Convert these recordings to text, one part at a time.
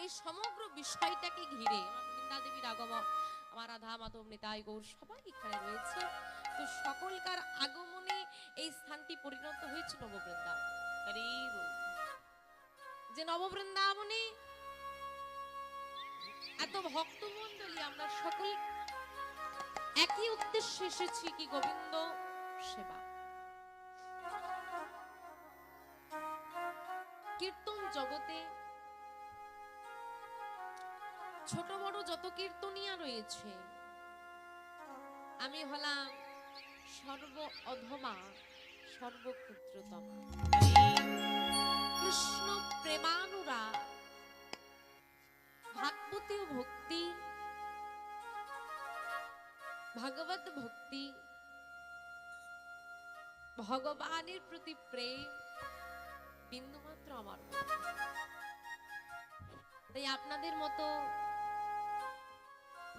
এই সমগ্র বিষয়টাকে ঘিরে বৃন্দা দেবীর আগমন, আমার রাধা মাধব নিতাই গৌর সবাই এখানে রয়েছে। তো সকলকার আগমনে এই স্থানটি পরিণত হয়েছে নববৃন্দা। যে নববৃন্দাবনে এত ভক্তমণ্ডলী, আমরা সকল একই উদ্দেশ্যে এসেছি কি গোবিন্দ সেবা। কীর্তন জগতে ছোট বড় যত কীর্তনিয়া রয়েছে, আমি হলাম সর্ব অধমা সর্বক্ষুদ্রতমা। কৃষ্ণ প্রেমানুরাগ ভাগবতীয় ভক্তি, ভগবত ভক্তি, ভগবানের প্রতি প্রেম, বিন্দুমাত্র আমার। তাই আপনাদের মতো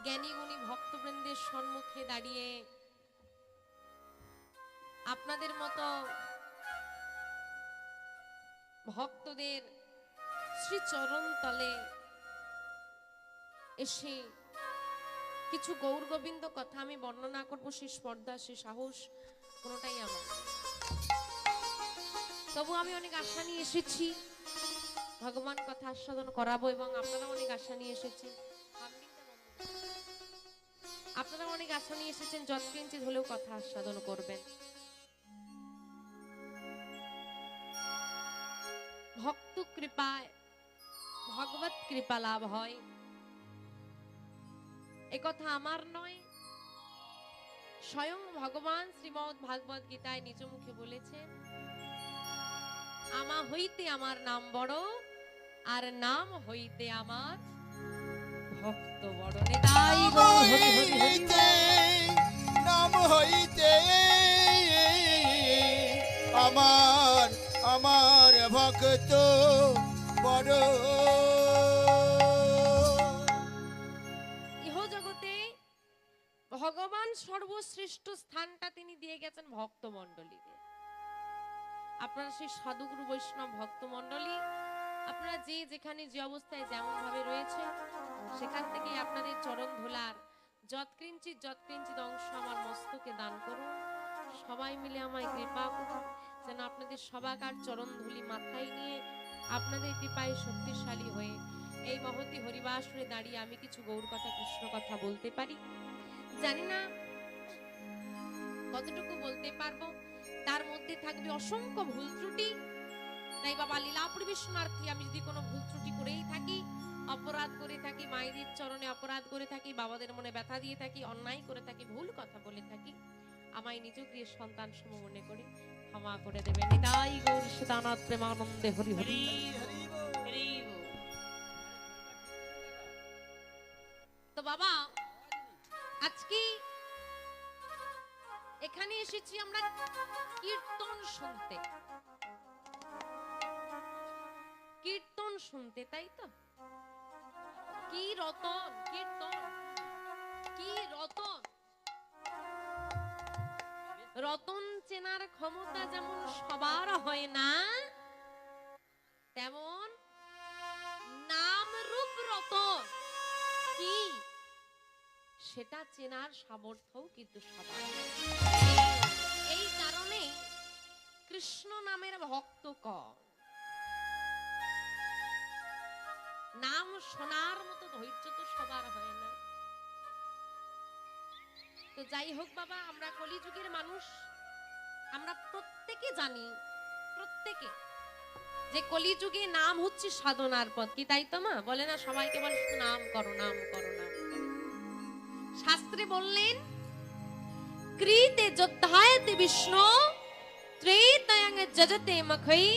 জ্ঞানী গুণী ভক্তবৃন্দের সম্মুখে দাঁড়িয়ে আপনাদের মতো ভক্তদের শ্রীচরণ তলে এসে কিছু গৌর গোবিন্দ কথা আমি বর্ণনা করব সে স্পর্ধা সে সাহস কোনোটাই আমার তবু আমি অনেক আশা নিয়ে এসেছি, ভগবান কথা আস্বাদন করাবো এবং আপনারা অনেক আশা নিয়ে এসেছেন। আপনারা অনেক আশা নিয়ে এসেছেন যত কিঞ্চিত হলেও কথা আস্বাদন করবেন। ভক্ত কৃপায় ভগবত কৃপা লাভ হয়। এ কথা আমার নয়, স্বয়ং ভগবান শ্রীমদ ভাগবত গীতায় নিজ মুখে বলেছেন, আমা হইতে আমার নাম বড়, আর নাম হইতে আমার ভক্ত বড় নেতাই হইতে নাম হইতে আমার আমার ভক্ত বড় ইহ জগতে ভগবান সর্বশ্রেষ্ঠ স্থানটা তিনি দিয়ে গেছেন ভক্ত মণ্ডলীকে আপনারা সেই সাধুগুরু বৈষ্ণব ভক্ত মণ্ডলী আপনারা যে যেখানে যে অবস্থায় যেমন ভাবে রয়েছে সেখান থেকে আপনাদের চরণ ধোলার যৎকিঞ্চিত যৎকিঞ্চিত অংশ আমার মস্তকে দান করুন। সবাই মিলে আমায় কৃপা করুন, যেন আপনাদের সবাকার চরণ ধুলি মাথায় নিয়ে আপনাদের কৃপায় শক্তিশালী হয়ে এই মহতি হরিবাসরে দাঁড়িয়ে আমি কিছু গৌর কথা, কৃষ্ণ কথা বলতে পারি। জানি না কতটুকু বলতে পারব। তার মধ্যে থাকবে অসংখ্য ভুল ত্রুটি। তাই বাবা লীলা পরিবেশনার্থী আমি যদি কোনো ভুল ত্রুটি করেই থাকি অপরাধ করে থাকি মায়েদের চরণে অপরাধ করে থাকি বাবাদের মনে ব্যথা দিয়ে থাকি অন্যায় করে থাকি ভুল কথা বলে থাকি আমায় নিজ গৃহের সন্তান সম মনে করে ক্ষমা করে দেবেন। নিতাই গৌর সদানাথ প্রেমানন্দে হরি হরি। তো বাবা আজকে এখানে এসেছি আমরা কীর্তন শুনতে। কীর্তন শুনতে তাই তো? রতন কীর্তন কি রতন? রতন চেনার ক্ষমতা যেমন সবার হয় না, তেমন নাম রূপ রতন কি? সেটা চেনার সামর্থ্যও কিন্তু সবার। এই কারণে কৃষ্ণ নামের ভক্ত কম। নাম শোনার মতো ধৈর্য তো সবার হয় না। তো যাই হোক বাবা, আমরা কলিযুগের মানুষ। আমরা প্রত্যেকে জানি, প্রত্যেকে, যে কলিযুগে নাম হচ্ছে সাধনার পথ। কি তাই তো মা? বলে না সবাইকে বলে নাম করো নাম করো, নাম শাস্ত্রে বললেন কৃতে যোদ্ধায়তে বিষ্ণু, ত্রেতয়ং যজতে মখৈ,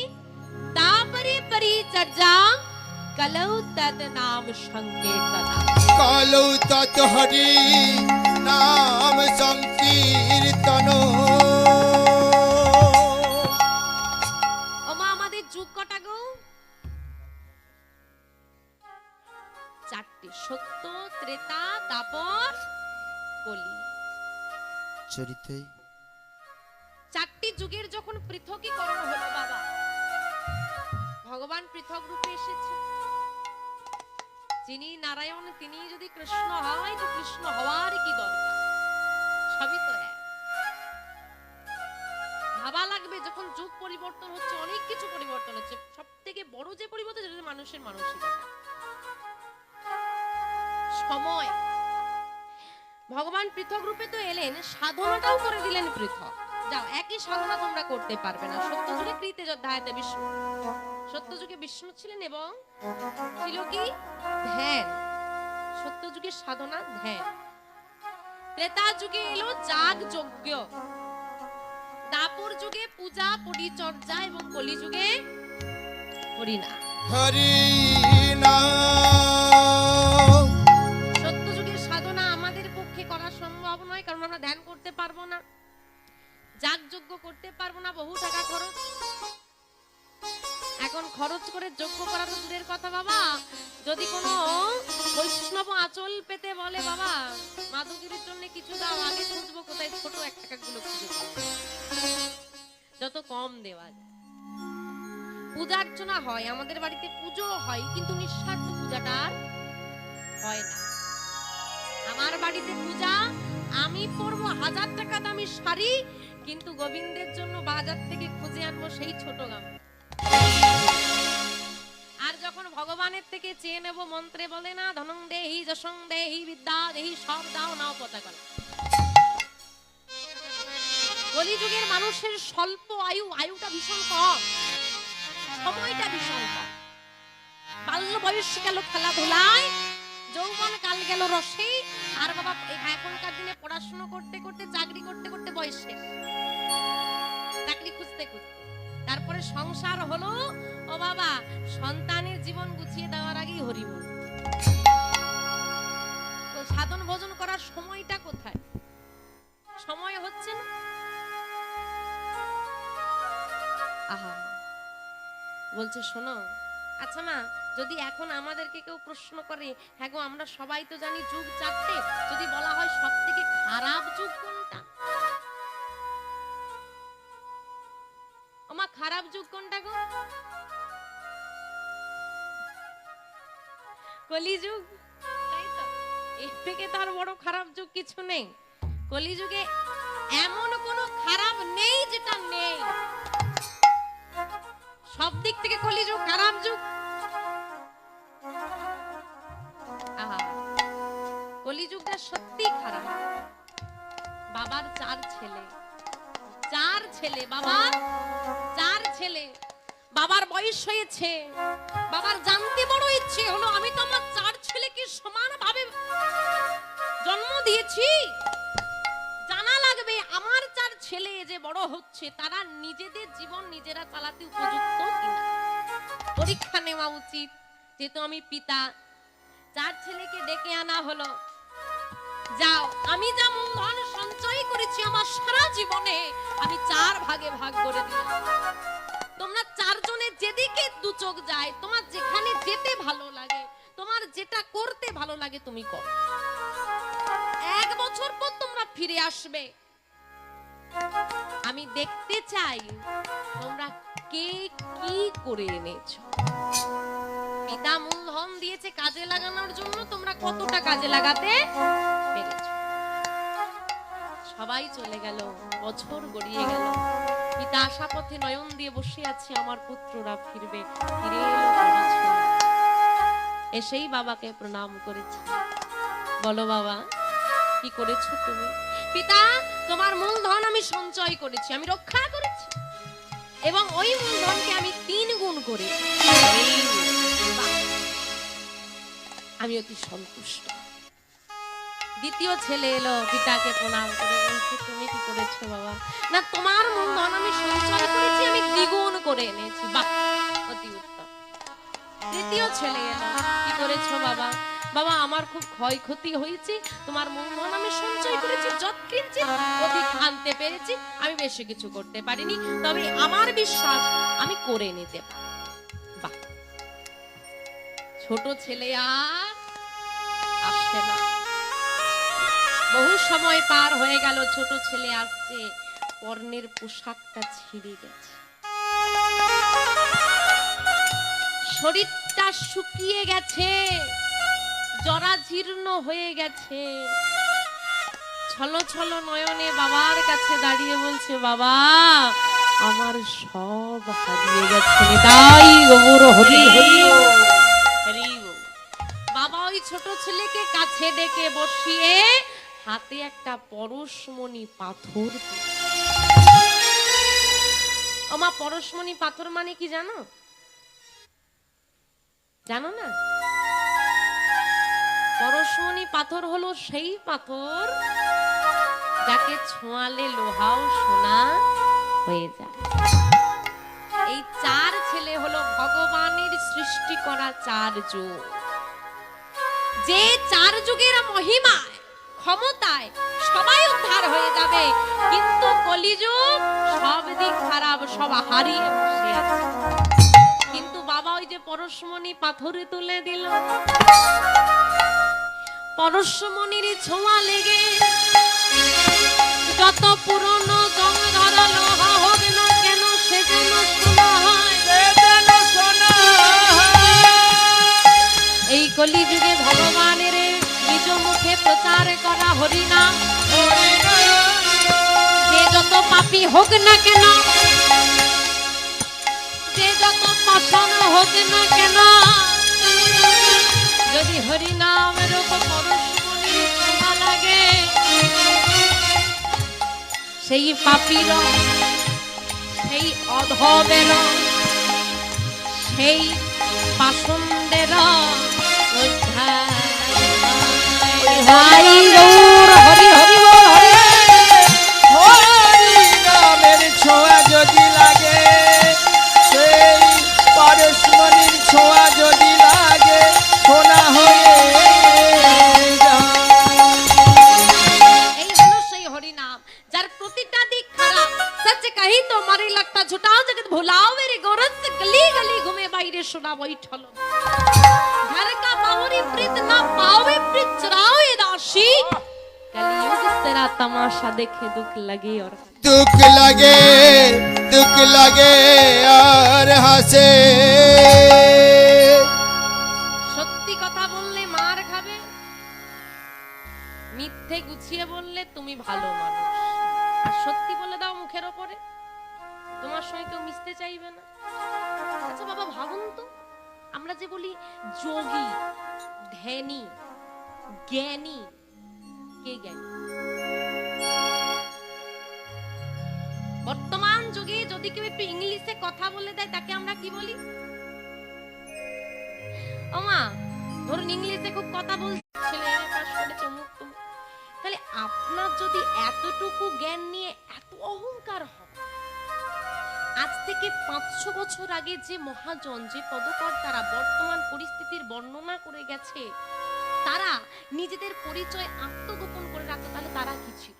তাপরে পরিচর্যা কলৌ তদ নাম সংকীর্তনা কালৌ তৎ হরি নাম সংকীর্তন ওমা আমাদের যুগ কটা গো? চারটি সত্য ত্রেতা দাপর কলি। চরিতে চারটি যুগের যখন পৃথকীকরণ হলো বাবা ভগবান পৃথক রূপে এসেছে যিনি নারায়ণ তিনি যদি কৃষ্ণ হয়, তো কৃষ্ণ হওয়ার কি দরকার? সবই তো এক। ভাবা লাগবে, যখন যুগ পরিবর্তন হচ্ছে, অনেক কিছু পরিবর্তন হচ্ছে সব থেকে বড় যে পরিবর্তন হচ্ছে মানুষের মানসিকতা। সময়। ভগবান পৃথক রূপে তো এলেন, সাধনাটাও করে দিলেন পৃথক। যাও, একই সাধনা তোমরা করতে পারবে না। সত্য যুগে কৃতে যোদ্ধায়তে বিষ্ণু সত্য যুগে বিষ্ণু ছিলেন এবং ছিল কি? ধ্যান। সত্য যুগের সাধনা ধ্যান। ত্রেতা যুগে এলো যাগ যজ্ঞ দাপর যুগে পূজা পরিচর্যা এবং কলি যুগে হরিনা হরি নাম সত্য যুগের সাধনা আমাদের পক্ষে করা সম্ভব নয় কারণ আমরা ধ্যান করতে পারব না। যাগযজ্ঞ করতে পারব না বহু টাকা খরচ। এখন খরচ করে যজ্ঞ করা তো দূরের কথা বাবা। যদি কোনো বৈষ্ণব আঁচল পেতে বলে বাবা, মাধবগিরির জন্য কিছু দাও, আগে খুঁজবো কোথায় ছোট এক টাকাগুলো খুঁজে যত কম দেওয়া যায়। পূজা অর্চনা হয়, আমাদের বাড়িতে পুজো হয়, কিন্তু নিঃস্বার্থ পূজাটা হয় না। আমার বাড়িতে পূজা, আমি পরবো হাজার টাকা দামি শাড়ি, কিন্তু গোবিন্দের জন্য বাজার থেকে খুঁজে আনব সেই ছোট গাম থেকে চেয়ে নেব মন্ত্রে বলে, না, ধনং দেহি, যশং দেহি, বিদ্যা দেহি, সব দাও, নাও পতাকা কলিযুগের মানুষের স্বল্প আয়ু, আয়ুটা ভীষণ কম, সময়টা ভীষণ কম। বাল্য বয়স গেল খেলাধুলায়, যৌবন কাল গেল রসে, আর বাবা এখনকার দিনে পড়াশোনা করতে করতে, চাকরি করতে করতে বয়সে। চাকরি খুঁজতে খুঁজতে। তারপরে সংসার হলো, ও বাবা, সন্তানের জীবন গুছিয়ে দেওয়ার আগেই হরিবল তো সাধন ভোজন করার সময়টা কোথায়? সময় হচ্ছে না? আহা। বলছে, শোনো আচ্ছা মা, যদি এখন আমাদেরকে কেউ প্রশ্ন করে হ্যাঁ গো, আমরা সবাই তো জানি যুগ চারটে, যদি বলা হয় সব থেকে খারাপ যুগ কোনটা? কলিযুগ? তাই তো? এর থেকে তার বড় খারাপ যুগ কিছু নেই। কলিযুগে এমন কোনো খারাপ নেই যেটা নেই। সব দিক থেকে কলিযুগ খারাপ যুগ। কলিযুগটা সত্যি খারাপ। বাবার চার ছেলে। চার ছেলে, বাবার চার ছেলে। বাবার বয়স হয়েছে, বাবার জানতে বড় ইচ্ছে হলো, আমি তো আমার চার ছেলেকে সমানভাবে জন্ম দিয়েছি। জানা লাগবে, আমার চার ছেলে যে বড় হচ্ছে, তারা নিজেদের জীবন নিজেরা চালাতে উপযুক্ত কিনা? পরীক্ষা নেওয়া উচিত, যেহেতু আমি পিতা। চার ছেলেকে ডেকে আনা হলো। যাও, আমি যা মূলধন সঞ্চয় করেছি, আমার সারা জীবনে আমি চার ভাগে ভাগ করে দিলাম। তুমি করো। এক বছর পর তোমরা ফিরে আসবে। আমি দেখতে চাই তোমরা কে কি করে এনেছো। পিতা মূলধন দিয়েছে কাজে লাগানোর জন্য তোমরা কতটা কাজে লাগাতে পেরেছ? সবাই চলে গেল, বছর গড়িয়ে গেল। পিতা আশা পথে নয়ন দিয়ে বসে আছে, আমার পুত্ররা ফিরবে। ফিরে এলো। এসেই বাবাকে প্রণাম করেছে। বলো বাবা, কি করেছ তুমি? পিতা, তোমার মূলধন আমি সঞ্চয় করেছি, আমি রক্ষা করেছি। এবং ওই মূলধনকে আমি তিন গুণ করে। আমি অতি সন্তুষ্ট। দ্বিতীয় ছেলে এলো, পিতাকে প্রণাম করে বলছে, তুমি কি করেছ বাবা? না, তোমার মূলধন আমি সঞ্চয় করেছি, আমি দ্বিগুণ করে এনেছি। বাহ, অতি উত্তম। তৃতীয় ছেলে এলো করেছ বাবা। বাবা, আমার খুব হয়েছে। তোমার আমি সঞ্চয় করেছি যৎকিঞ্চিত অধিক আনতে পেরেছি। আমি বেশি কিছু করতে পারিনি। তবে আমার বিশ্বাস আমি করে নিতে ছোট ছেলে আর আসছে না। বহু সময় পার হয়ে গেল, ছোট ছেলে আসছে। পর্ণের পোশাকটা ছিঁড়ে গেছে। শরীরটা শুকিয়ে গেছে জরাজীর্ণ হয়ে গেছে। ছলো ছলো নয়নে বাবার কাছে দাঁড়িয়ে বলছে বাবা আমার সব হারিয়ে গেছে। তাই গৌর হরি হরি হরি বাবা ওই ছোট ছেলেকে কাছে ডেকে বসিয়ে হাতে একটা পরশমণি পাথর আমার পরশমণি পাথর মানে কি জানো? জানো না? পরশমণি পাথর হলো সেই পাথর যাকে ছোঁয়ালে লোহাও সোনা হয়ে যায়। এই চার ছেলে হলো ভগবানের সৃষ্টি করা চার যুগ। যে চার যুগের মহিমায়, ক্ষমতায় সবাই উদ্ধার হয়ে যাবে, কিন্তু কলিযুগ সব দিক খারাপ, সব হারিয়ে বসে আছে। বাবা পরশমণি পাথরে তুলে দিল। পরশমণির ছোঁয়া লেগে যত পুরনো ধরা লোহা হোক না কেন সে যেন শোনা হয় এই কলিযুগে ভগবানের নিজ মুখে প্রচার করা হরিনাম যে যত পাপী হোক না কেন যদি সেই পাপীর সেই অধবের সেই देखे दुख लगे और দুঃখ লাগে দুঃখ লাগে আর হাসে সত্যি কথা বললে মার খাবে মিথ্যে গুছিয়ে বললে তুমি ভালো মানুষ আর সত্যি বলে দাও মুখের ওপরে তোমার সঙ্গে কেউ মিশতে চাইবে না আচ্ছা বাবা ভাবুন তো আমরা যে বলি যোগী ধ্যানী জ্ঞানী কে জ্ঞানী বর্তমান যুগে যদি কেউ একটু ইংলিশে কথা বলে দেয়, তাকে আমরা কি বলি? ওমা ধরুন ইংলিশে খুব কথা বলছে ছেলে তাহলে আপনার যদি এতটুকু জ্ঞান নিয়ে এত অহংকার হয়, আজ থেকে পাঁচশো বছর আগে যে মহাজন, যে পদকর্তারা বর্তমান পরিস্থিতির বর্ণনা করে গেছে, তারা নিজেদের পরিচয় আত্মগোপন করে রাখতো, তাহলে তারা কি ছিল?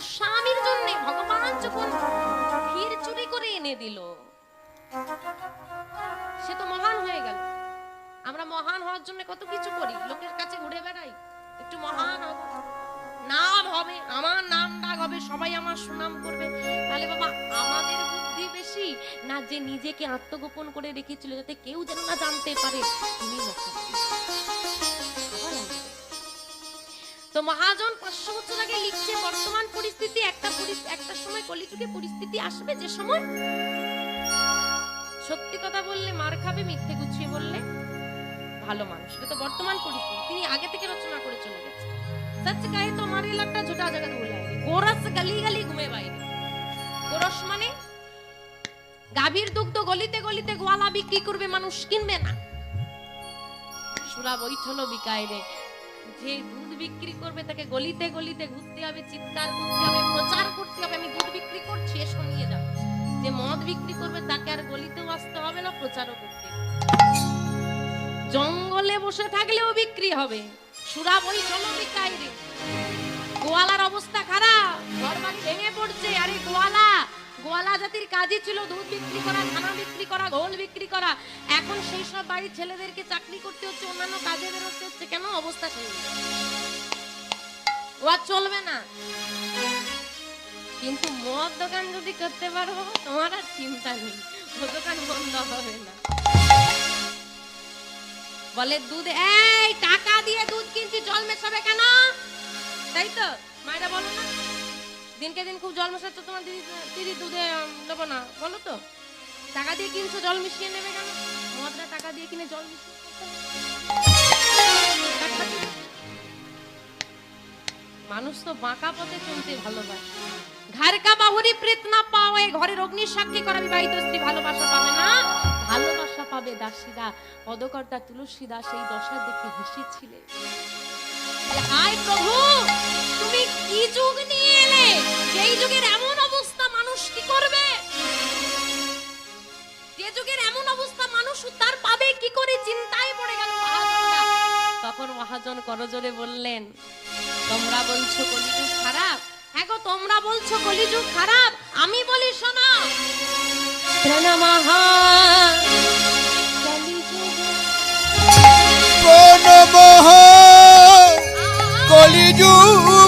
গোস্বামীর জন্য ভগবান যখন ক্ষীর চুরি করে এনে দিল, সে তো মহান হয়ে গেল। আমরা মহান হওয়ার জন্য কত কিছু করি, লোকের কাছে ঘুরে বেড়াই, একটু মহান হব। নাম হবে, আমার নাম ডাক হবে, সবাই আমার সুনাম করবে। তাহলে বাবা, আমাদের বুদ্ধি বেশি না যে নিজেকে আত্মগোপন করে রেখেছিল যাতে কেউ যেন না জানতে পারে তিনি। তো মহাজন পাঁচশো আগে লিখছে, বর্তমান পরিস্থিতি, একটা একটা সময় কলিযুগে পরিস্থিতি আসবে যে সময়? সত্যি কথা বললে মার খাবে, মিথ্যে গুছিয়ে বললে ভালো মানুষ। এটা তো বর্তমান পরিস্থিতি। তিনি আগে থেকে রচনা করে চলে গেছে সচ্চ কাহে তো আমার এলাকা ছোটা জায়গা ভুলে গোরস গলি গলি ঘুমে বাইরে। গোরস মানে গাভীর দুগ্ধ গলিতে গলিতে গোয়ালা বিক্রি করবে, মানুষ কিনবে না। সুরা বৈঠলো বিকায় রে। যে বিক্রি করবে, তাকে গলিতে গলিতে ঘুরতে হবে, চিৎকার করতে হবে, প্রচার করতে হবে, আমি দুধ বিক্রি করছি, এসো নিয়ে যাও। যে মদ বিক্রি করবে, তাকে আর গলিতেও আসতে হবে না, প্রচারও করতে জঙ্গলে বসে থাকলেও বিক্রি হবে। সুরা বই চলো বিকাই রে। গোয়ালার অবস্থা খারাপ, ঘরবাড়ি ভেঙে পড়ছে। আরে গোয়ালা গোয়ালা জাতির কাজই ছিল দুধ বিক্রি করা, ধানা বিক্রি করা, ঘোল বিক্রি করা। এখন সেই সব বাড়ির ছেলেদেরকে চাকরি করতে হচ্ছে, অন্যান্য কাজে বেরোতে হচ্ছে, কেন অবস্থা সেই? ও আর চলবে না। কিন্তু মদ দোকান যদি করতে পারো তোমার আর চিন্তা নেই ও দোকান বন্ধ হবে না। বলে দুধ, এই টাকা দিয়ে দুধ কিনছি, জল মেশাবে কেন? তাই তো? মায়েরা বলো না। দিনকে দিন খুব জল মেশাচ্ছ, তোমার দিদি দিদি দুধে দেবো না। বলো তো। টাকা দিয়ে কিনছো, জল মিশিয়ে নেবে কেন? মদরা টাকা দিয়ে কিনে জল মিশিয়ে মানুষ তো বাঁকা পথে চলতে ভালোবাসে। ঘর কা বাহুরি প্রীত না পাওয়ে ঘরের অগ্নি সাক্ষী করা বিবাহিত স্ত্রী ভালোবাসা পাবে না। ভালোবাসা পাবে দাসীরা, পদকর্তা তুলসী দাস এই দশা দেখে হেসেছিলেন হায় প্রভু, তুমি কি যুগ নিয়ে এলে? যেই যুগের এমন অবস্থা মানুষ কি করবে? যে যুগের এমন অবস্থা মানুষ উদ্ধার পাবে কি করে? চিন্তায় পড়ে গেল মহাজনরা। তখন মহাজন করজোরে বললেন তোমরা বলছো কলিযুগ খারাপ? হ্যাঁ গো তোমরা বলছো কলিযুগ খারাপ। আমি বলি শোনো। প্রণমহ কলিযুগ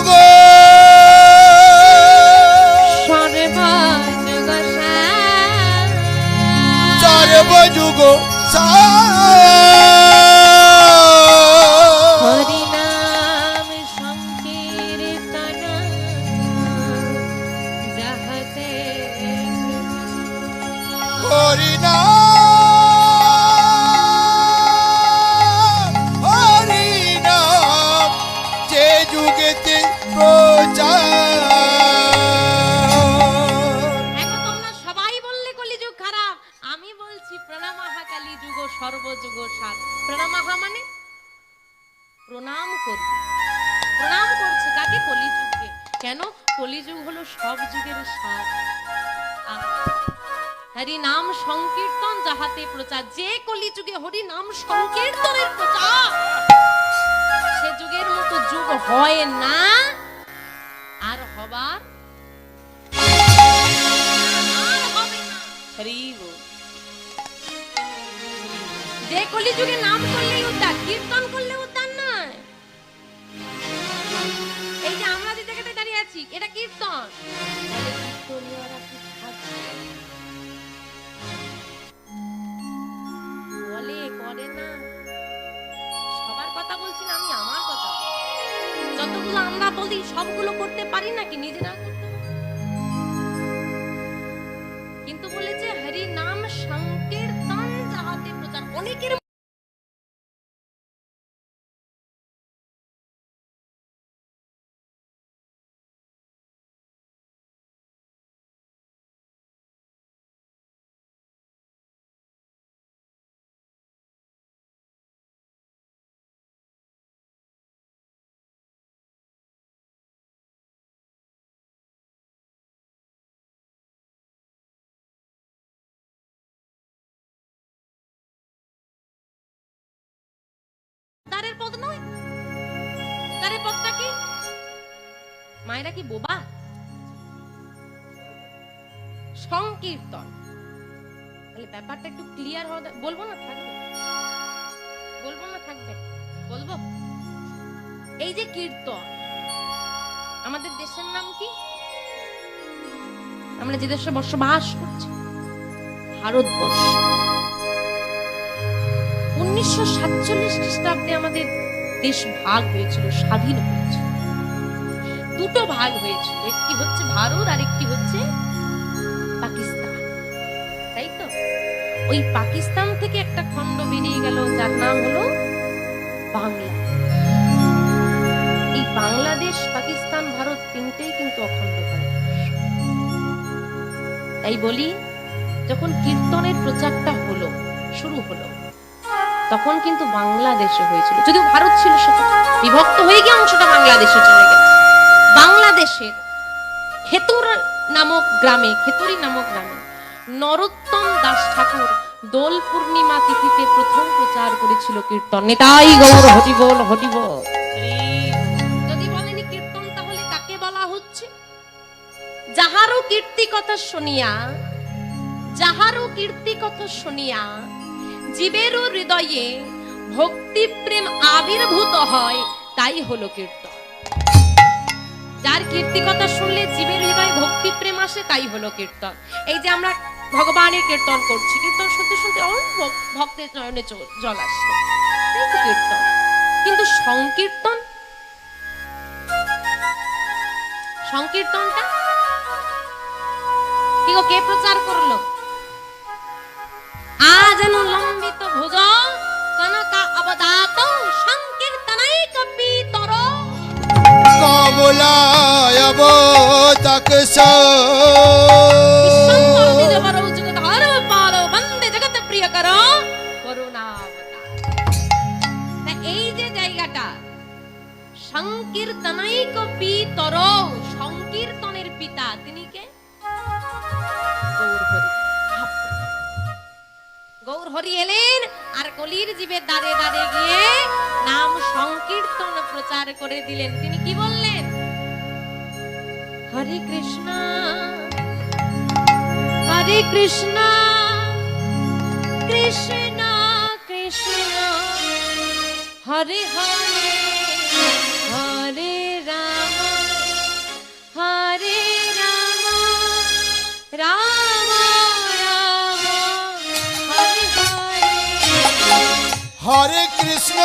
প্রণাম করি প্রণাম করছে কাকে? কলিযুগকে। কেন? কলিযুগ হলো সব যুগের সার হরি নাম সংকীর্তন যাহাতে প্রচার। যে কলিযুগে হরি নাম সংকীর্তনের প্রচার, সে যুগের মতো যুগ হয় না। আর হবার। যে কলিযুগে নাম করলেই উদ্ধার, কীর্তন করলে আছি এটা কীর্তন? বলে, করে না। সবার কথা বলছি না আমি, আমার কথা। যতগুলো আমরা বলি, সবগুলো করতে পারি নাকি নিজেরা তারের পদ নয়? তারের পদটা কি? মায়েরা কি বোবা? সংকীর্তন। তাহলে ব্যাপারটা একটু ক্লিয়ার হওয়া বলব না, থাকবে। বলব না, থাকবে। বলব? এই যে কীর্তন, আমাদের দেশের নাম কি? আমরা যে দেশে বসবাস করছি, ভারতবর্ষ। উনিশশো সাতচল্লিশ খ্রিস্টাব্দে আমাদের দেশ ভাগ হয়েছিল, স্বাধীন হয়েছিল। দুটো ভাগ হয়েছিল, একটি হচ্ছে ভারত আর একটি হচ্ছে পাকিস্তান। তাই তো? ওই পাকিস্তান থেকে একটা খণ্ড বেরিয়ে গেল, যার নাম হলো বাংলা। এই বাংলাদেশ, পাকিস্তান, ভারত তিনটেই কিন্তু অখণ্ড ভারতবর্ষ। তাই বলি, যখন কীর্তনের প্রচারটা হলো, শুরু হলো তখন কিন্তু বাংলাদেশে হয়েছিল। যদিও ভারত ছিল সেটা বিভক্ত হয়ে গিয়ে অংশটা বাংলাদেশে চলে গেছে। বাংলাদেশের খেতুর নামক গ্রামে খেতুরি নামক গ্রামে নরোত্তম দাস ঠাকুর দোল পূর্ণিমা তিথিতে প্রথম প্রচার করেছিল কীর্তন। নেতাই গৌর হরি বল হরি বল যদি বলেনি কীর্তন, তাহলে কাকে বলা হচ্ছে? যাহারও কীর্তি কথা শুনিয়া, যাহারও কীর্তি কথা শুনিয়া জীবেরও হৃদয়ে ভক্তি প্রেম আবির্ভূত হয়, তাই হলো কীর্তন। যার কীর্তি কথা শুনলে জীবের হৃদয়ে ভক্তি প্রেম আসে, তাই হলো কীর্তন। এই যে আমরা ভগবানের কীর্তন করছি, কীর্তন শুনতে শুনতে অনেক ভক্তের নয়নে জল তো কীর্তন। কিন্তু সংকীর্তন? সংকীর্তনটা? কি কে প্রচার করল? আজনু লম্বিত ভুজ কনকা অবদাত সংকীর্তনাই কপি তর কমলায় তাক বিশ্বম্বর নিজ বরৌ জগৎ হর পাল বন্দে জগৎ প্রিয় কর করুণাবতার এই যে জায়গাটা সংকীর্তনাই কপি তর সংকীর্তনের পিতা তিনি কে? গৌরহরি গৌর হরি এলেন, আর কলির জীবে দাঁড়ে দাঁড়ে গিয়ে নাম সংকীর্তন প্রচার করে দিলেন। তিনি কি বললেন? হরে কৃষ্ণ হরে কৃষ্ণ কৃষ্ণ কৃষ্ণ, হরে হরে। হরে কৃষ্ণ।